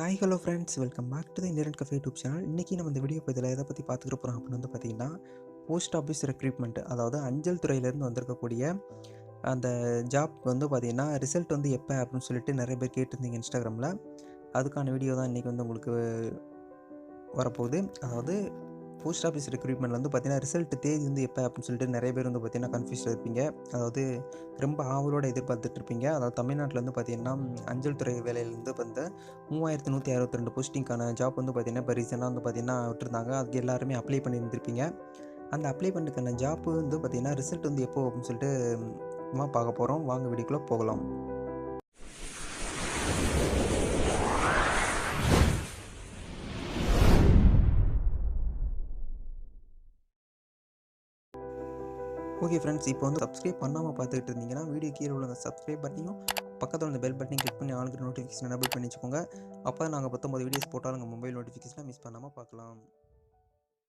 Hi hello friends welcome back to the Indian cafe YouTube channel இன்றைக்கி நம்ம இந்த video இதில் எதை பற்றி பார்த்துக்க போகிறோம் அப்படின்னு வந்து பார்த்திங்கன்னா போஸ்ட் ஆஃபீஸ் ரெக்ரூட்மெண்ட் அதாவது அஞ்சல் துறையிலேருந்து வந்திருக்கக்கூடிய அந்த ஜாப் வந்து பார்த்திங்கன்னா ரிசல்ட் வந்து எப்போ அப்படின்னு சொல்லிட்டு நிறைய பேர் கேட்டிருந்தீங்க இன்ஸ்டாகிராமில் அதுக்கான வீடியோ தான் இன்றைக்கி வந்து உங்களுக்கு வரப்போகுது. அதாவது போஸ்ட் ஆஃபீஸ் ரெக்ரூட்மெண்ட்டில் வந்து பார்த்திங்கன்னா ரிசல்ட் தேதி வந்து எப்போ அப்படின்னு சொல்லிட்டு நிறைய பேர் வந்து பார்த்திங்கன்னா கன்ஃபியூஸில் இருப்பீங்க. அதாவது ரொம்ப ஆவலோடு எதிர்பார்த்துட்டு இருப்பீங்க. அதாவது தமிழ்நாட்டில் வந்து பார்த்திங்கன்னா அஞ்சல் துறை வேலையிலேருந்து வந்து மூவாயிரத்து நூற்றி அறுபத்தி ரெண்டு போஸ்டிங்கான ஜாப் வந்து பார்த்திங்கன்னா இப்போ ரீசெண்டாக வந்து பார்த்திங்கன்னா விட்டுருந்தாங்க. அதுக்கு எல்லாருமே அப்ளை பண்ணியிருந்திருப்பீங்க. அந்த அப்ளை பண்ணுறதுக்கான ஜாப்பு வந்து பார்த்திங்கன்னா ரிசல்ட் வந்து எப்போ அப்படின்னு சொல்லிட்டு பார்க்க போகிறோம் வாங்க வீடியோக்குள்ளே போகலாம். ஓகே ஃப்ரெண்ட்ஸ் இப்போ வந்து சப்ஸ்கிரைப் பண்ணாமல் பார்த்துக்கிட்டு இருந்தீங்கன்னா வீடியோ கீழே உள்ள அந்த சப்ஸ்கிரைப் பட்டனையும் பக்கத்தில் உள்ள பெல் பட்டனையும் கிளிக் பண்ணி ஆளுக்கு நோட்டிஃபிகேஷன் எனபிள் பண்ணி வச்சுக்கோங்க. அப்போ தான் நாங்கள் பத்தொம்பது வீடியோஸ் போட்டாலும் உங்கள் மொபைல் நோட்டிஃபிகேஷனை மிஸ் பண்ணாமல் பார்க்கலாம்.